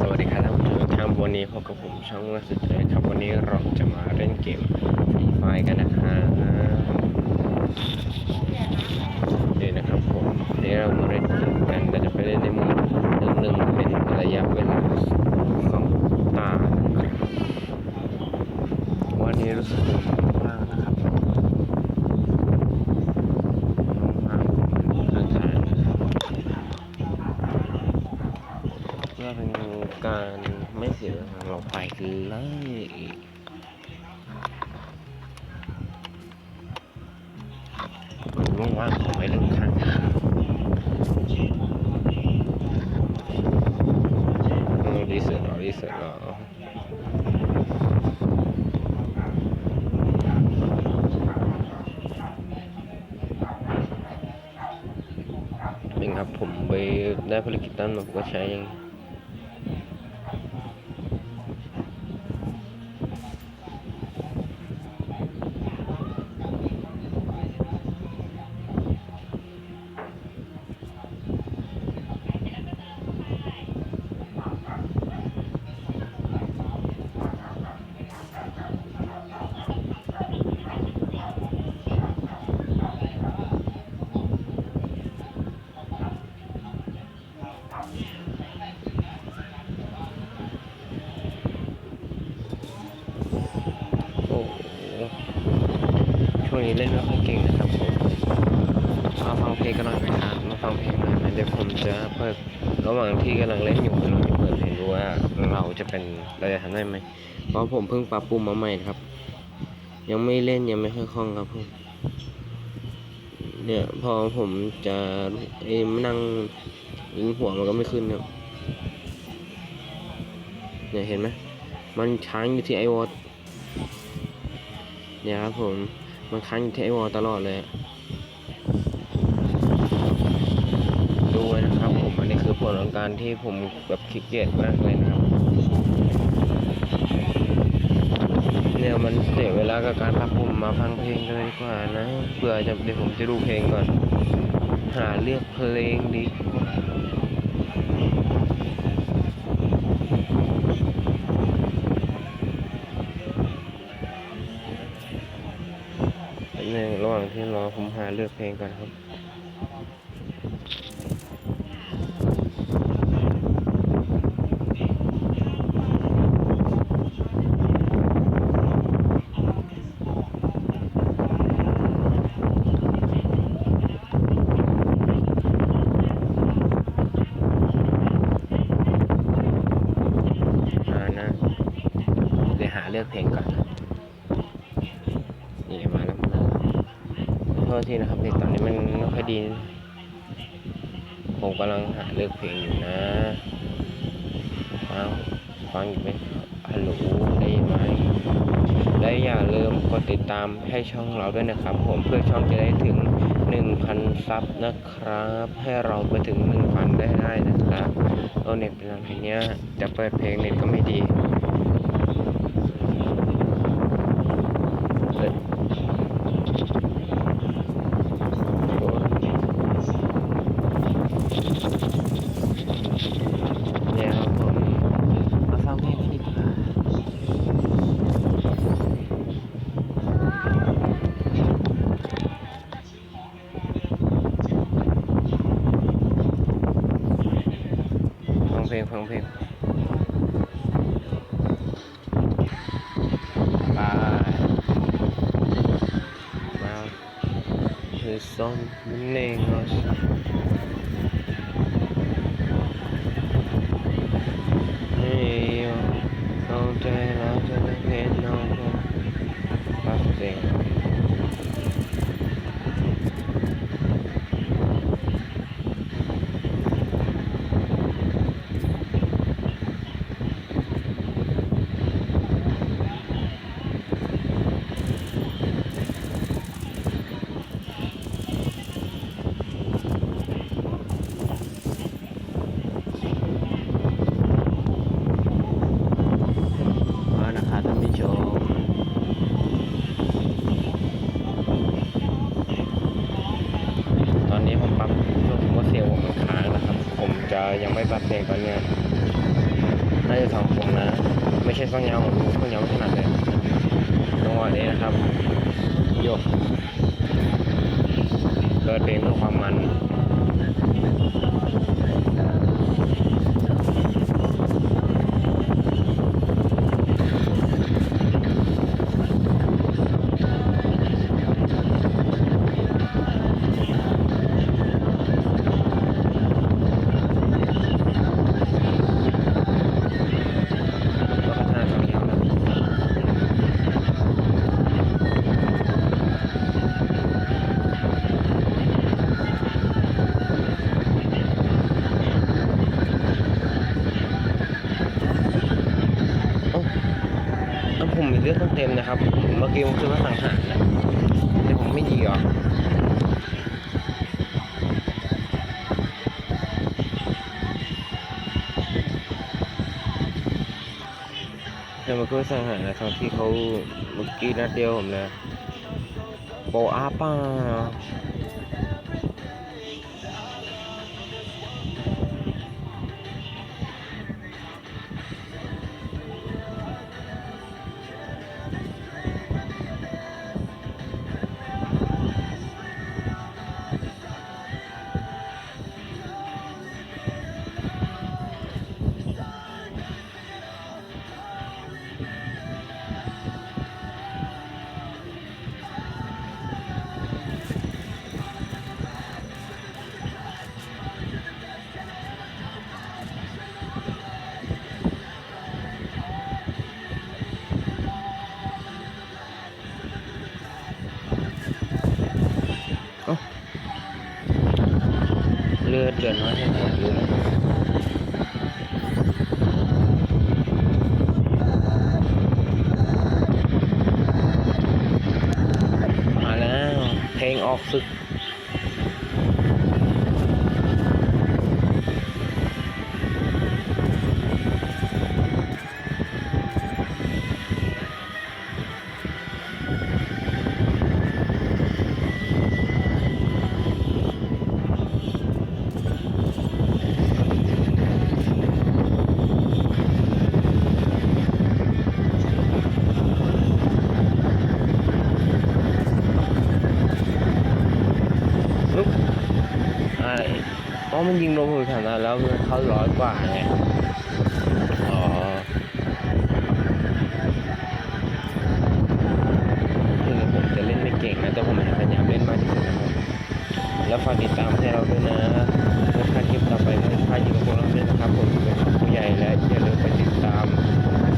สวัสดีครับท่านผู้ชมทุกท่านวันนี้พบกับผมช่องนักสุดเลยครับวันนี้เราจะมาเล่นเกมฟรีไฟกันนะครับนี่นะครับผมนี่เรามานแต่จะไปเล่นในมุมหนึ่งหนึ่งเป็นระยะเวลาสองตานะครับวันนี้รู้สึกมากนะครับมากๆข้างทางนะครับ เพื่อเป็นการไม่เสียเวลา เลยว่างว่างๆขอไว้เรื่องข้างทางรีเสิร์ชหรอรีเสิร์ชเหรอเป็นครับผมไปได้ภารกิจนั้นมาผมก็ใช้ยัง นี้เล่นไม่ค่อยเก่งนะครับผมมาฟังเพลงกันหน่อยไหมครับมาฟังเพลงหน่อยไหมเดี๋ยวผมจะเปิดระหว่างที่กำลังเล่นอยู่เราจะเปิดเพลงดูว่าเราจะเป็นเราจะทำได้ไหมเพราะผมเพิ่งปรับปรุงมาใหม่ครับ ยังไม่เล่นยังไม่ค่อยคล่องครับผมเนี่ยพอผมจะไอ้มานั่งยิงหัวมันก็ไม่ขึ้นครับเนี่ยเห็นไหมมันค้างอยู่ที่ไอวอตเนี่ยครับผม มันค้างอยู่ที่ไอวอลตลอดเลย ดูไว้นะครับผม อันนี้คือผลของการที่ผมแบบขี้เกียจมากเลยนะครับ เนี่ยมันเสียเวลากับการพักผมมาฟังเพลงเลยดีกว่านะเผื่อจะเดี๋ยวผมจะดูเพลงก่อน หาเลือกเพลงดีกว่า งที่รอผมหาเลือกเพลงก่อนครับ อ่านะเดี๋ยวหาเลือกเพลงก่อนนะนี่มาแล้วมาแล้วขอโทษทีนะครับเด็กตอนนี้มันไม่ค่อยดี ผมกำลังหาเลือกเพลงอยู่นะฟังฟังอยู่ไหมฮัลโหลได้ไหมและอย่าลืมกดติดตามให้ช่องเราด้วยนะครับ ผมเพื่อช่องจะได้ถึง 1,000 ซับนะครับ ให้เราไปถึง 1,000 ได้ได้นะครับเอาเน็ตเป็นอะไรเนี้ยจะเปิดเพลงเน็ตก็ไม่ดีเปิดโอ้เนี่ยครับผมมาฟังเพลงกันดีกว่า ฟังเพ ลงฟังเพลงบายมาคือซ้อมมันเองอะนี่เอาใจเราจะได้เห็นน้องฟังเพลง มานะครับท่านผู้ชมตอนนี้ผมป ปรับรู้สึกว่าเสียนค้างนะครับผมจะยังไม่ปรับเพลงตอนเนี้ยจะสองวงนะ ไม่ใช่ฟังยาวของผมฟังยาวไม่ถนัดเลยจังหวะนี้นะครับ โยกเปิดเพลงเพื่อความมัน ลือดต้องเต็มนะครับ เมื่อกี้ผมคือมาสังหารนะแต่ผมไม่ดีหรอแต่มันก็สังหารนะครับที่เขาเมื่อกี้นัดเดียวผมนะโปอาป้า เลือน้อยแค่ไหนเลือมาแล้ว เพลงออกศึก อ๋อมันยิงลงหูฐานะแล้วเขาร้อยกว่าไงอ๋อถึงผมจะเล่นไม่เก่งนะแต่ผมพยายามเล่นมากที่สุดนะครับแล้วฝากติดตามให้เราด้วยนะเพื่อพลาดคลิปต่อไปไม่พลาดยิงกับพวกเราด้วยนะครับ ผมเป็นผู้ใหญ่และอย่าลืมไปติดตาม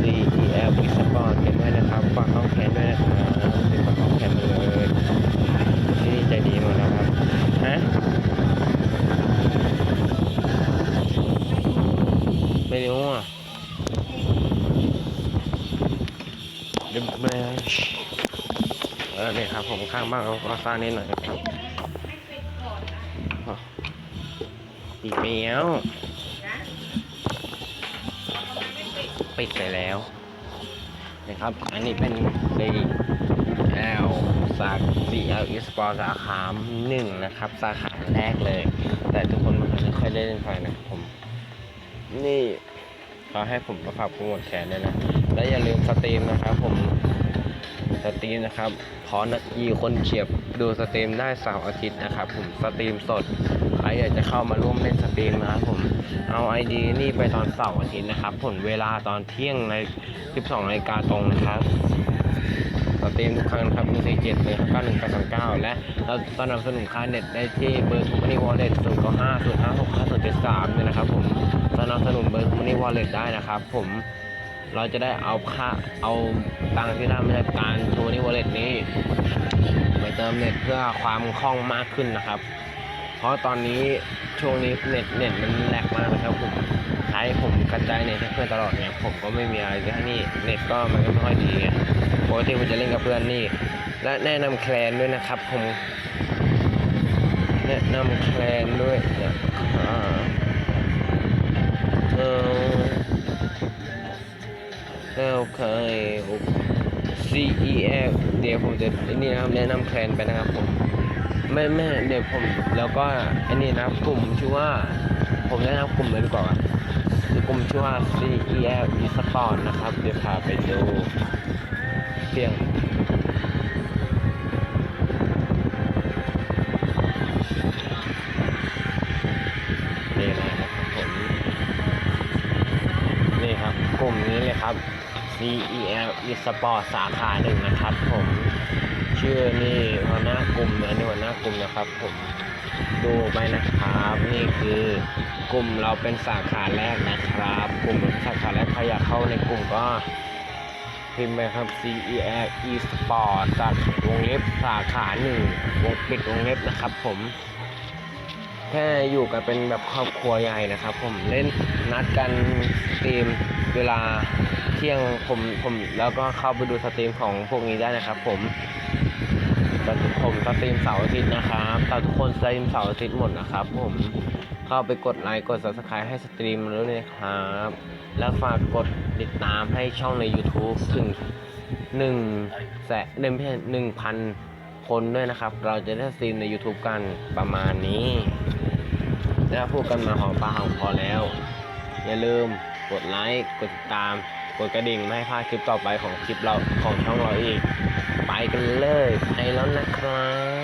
CEL e Sport กันด้วยนะครับฝากเข้าแคนด้วยนะครับติดฝากเข้าแคนมาเลยที่นี่ใจดีหมดแล้วครับฮะไม่รู้อะเดมเบรชเออเครับผมข้างบ้านเขาก็สร้างนิดหน่อยครับอีกเมียวปิดไปแล้วนะครับ อันนี้เป็นดีแอลสาขา CL Esport สาขาหนึ่งนะครับ สาขาแรกเลย แต่ทุกคนมันไม่ค่อยเล่นไฟนะผม นี่ขาให้ผมมาฝากโปรโมทแขนด้วยนะ และอย่าลืมสตรีมนะครับผม สตรีมนะครับขอนาทีคนเฉียบดูสตรีมได้เสาร์อาทิตย์นะครับ ผมสตรีมสดใครอยากจะเข้ามาร่วมเล่นสตรีมนะครับผมเอาไอดีนี่ไปตอนเสาร์อาทิตย์นะครับผลเวลาตอนเที่ยงใน 12นาฬิกาตรงนะครับสตรีมทุกครั้งนะครับ4 7 1 9 1 8 2 9และเราสนับสนุนค่าเน็ตได้ที่เบอร์ทูมานี่วอลเล็ต05 0 5 6 5 0 7 3เนี่ยนะครับผมสนับสนุนเบอร์ทูมานี่วอลเล็ตได้นะครับผม เราจะได้เอาค่าเอาตังค์ที่ได้มาจากการทูมานี่วอลเล็ตนี้ ไปเติมเน็ตเพื่อความคล่องมากขึ้นนะครับ เพราะตอนนี้ช่วงนี้เน็ตเน็ตมันแหลกมากนะครับผมใช้ผมกระจายเน็ตให้เพื่อนตลอดเนี่ยผมก็ไม่มีอะไรจะให้นี่เน็ตก็มันก็ไม่ค่อยดีปกติผมจะเล่นกับเพื่อนนี่ และแนะนำแคลนด้วยนะครับ ผม แนะนำแคลนด้วยนะครับเออ โอเค CEF เดี๋ยวผมจะนี่นะครับแนะนำแคลนไปนะครับผมไม่ไม่เดี๋ยวผมแล้วก็อันนี้นะครับกลุ่มชื่อว่า ผมแนะนำกลุ่มเลยดีกว่ากลุ่มชื่อว่า CEL Esport นะครับ เดี๋ยวพาไปดูเพียง CEL Esport สาขาหนึ่งนะครับผมชื่อนี่หัวหน้ากลุ่มอันนี้หัวหน้ากลุ่มนะครับผมดูไปนะครับนี่คือกลุ่มเราเป็นสาขาแรกนะครับ กลุ่มสาขาแรกใครอยากเข้าในกลุ่มก็พิมพ์ไปครับ CEL Esport สาขาวงเล็บสาขาหนึ่งวงปิดวงเล็บนะครับ ผมแค่อยู่กันเป็นแบบครอบครัวใหญ่นะครับ ผมเล่นนัดกันสตรีมเวลา ที่ยงผมผมแล้วก็เข้าไปดูสตรีมของพวกนี้ได้นะครับ ผมผมสตรีมเสาร์อาทิตย์นะครับแต่ทุกคนสตรีมเสาร์อาทิตย์หมดนะครับ ผมเข้าไปกดไลค์กด subscribe ให้สตรีมแล้วยนะครับ แล้วฝากกดติดตามให้ช่องใน YouTube ถึงหนึ่งแสนหนึ่งหนึ่งพันคนด้วยนะครับ เราจะได้สตรีมใน YouTube กันประมาณนี้แล้วพูดกันมาหอมปลาหอมคอแล้ว อย่าลืมกดไลค์กดติดตาม กดกระดิ่งไม่ให้พลาดคลิปต่อไปของคลิปเราของช่องเราอีก ไปกันเลยไปแล้วนะครับ